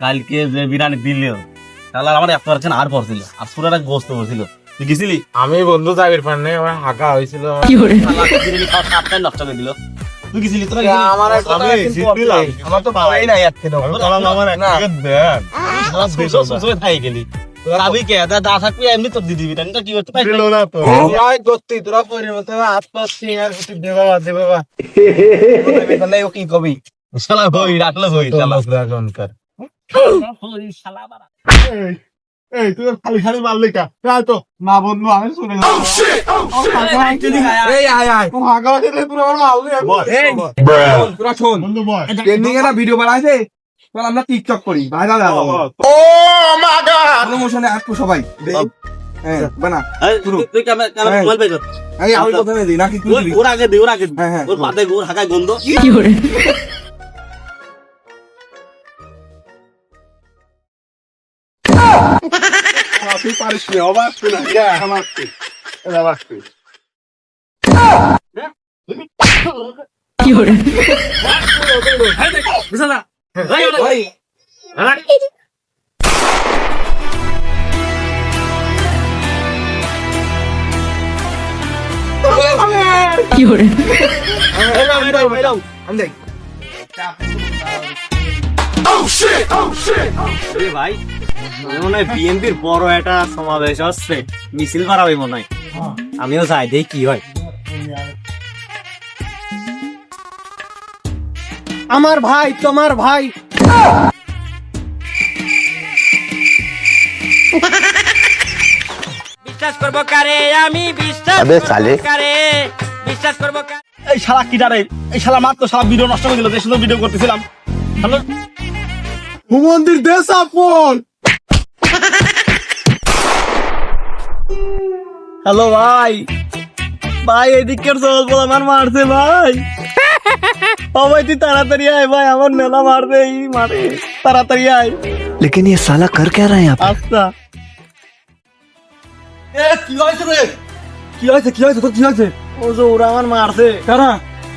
কালকে যে বিরিয়ানি দিল তাহলে আমার এক পার্সেন্ট আর পড়ছিল আর পুরাটা গোস্ত পড়ছিল। তুই গেছিলি? আমি বন্ধু যাবির পারে আমার হাঁকা হয়েছিল। বিরিয়ানি খাওয়া সাতটাই নষ্ট করে দিল। তুই গেছিলি আমার। আমার তো নাই এক খেতে না। গেলি। আমি কে? দা দা থাকবি এমনি তোর দিদি বিরিয়ানিটা কি করতে পারি তোরাই করতি তোরা পরিমতে হাত দে বাবা দে বাবা। তাহলে ও কি কবি? শালা রাখলে শালা। শালা বাড়া এই তুই খালি খালি মারলি কা। তো। না বন্ধু আমি শুনে ভিডিও বানাইছে। চল আমরা টিকটক করি। ভাইরাল হব ও মা গড প্রমোশনে আসব সবাই। দেই। হ্যাঁ বানা। এই, তুই- তুই ক্যামেরা ক্যামেরা হ্যাঁ। মোবাইল বের কর আমি প্রথমে দিই নাকি তুই ওর- আগে দে ওর আগে হ্যাঁ, হ্যাঁ। ওর পাতে গোর হাগায় গন্ধ। তুই পারিস নি অবাক তুই না? ইয়া আমার তুই। বাস তুই। বুঝলা ভাই আমি দেখ এ ভাই মনে বিএনপির বড় একটা সমাবেশ আসছে মিছিল আমিও যাই দেখি কি হয়। আমার ভাই তোমার ভাই। বিশ্বাস করব কারে? আমি বিশ্বাস কারে? বিশ্বাস করব এই শালা কি ডারে এই শালা মাত্র শালা ভিডিও নষ্ট করে দিল যে শুধু ভিডিও করতেছিলাম। হ্যালো হ্যালো ভাই ভাই এদিকের সহজ বল আমার মারছে ভাই ও ভাই তুই তাড়াতাড়ি আয় ভাই আমার মেলা মারবে এই মারে তাড়াতাড়ি আয় लेकिन ये साला कर क्या रहा है यहाँ पे? আচ্ছা এ কি হয়েছে রে কি হয়েছে কি হয়েছে তোর কি হয়েছে ও যে ওরা আমার মারছে কারা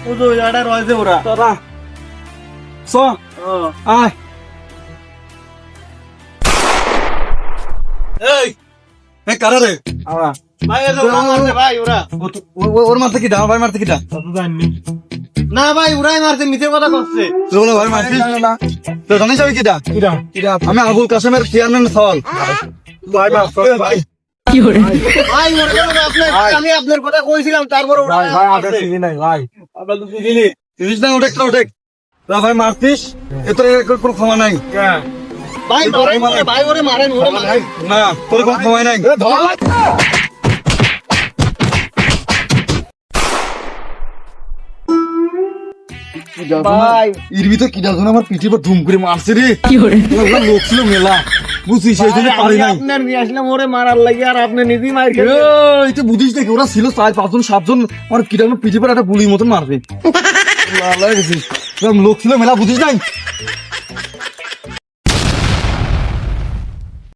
ও যে ওই জায়গাটায় রয়েছে ওরা দাদা চ ও, আয় এই এ কারা রে আওয়া ভাই এ যে ওরা মারছে ভাই ওরা। ওর মারতে কি দাও ভাই মারতে কি না ভাই ওরাই মারছে মিথ্যে কথা করছে। তোর ভাই মারছিস তো জানিস আমি কিটা? কিটা? আমি আবুল কাসেমের চেয়ারম্যান সওয়াল। ভাই ভাই ভাই। আমি আপনার কথা কইছিলাম তারপর ওরা ভাই ভাই চিনি নাই ভাই। আমরা তো দিলি দিস না ওঠে ওঠে তা ভাই মারতিস এত কোনো ক্ষমা নাই। ভাই মারেন ভাই ওরে মারেন ওরে মারেন। না তোর কোনো ক্ষমা নাই। ভাই এর ভিতর কি ডাকছো আমার পিঠে ধুম করে মারছে রে। লোক ছিল মেলা। বুঝিস সেই জন্য পারি নাই। আপনার নিয়ে আসলাম ওরে মারার লাগে আর আপনি নিজেই মার এই তো বুঝিস নাকি ওরা ছিল চার পাঁচজন সাতজন আমার কিটা পিঠে পর একটা গুলির মতন মারবে। গেছিস লোক ছিল মেলা বুঝিস নাই?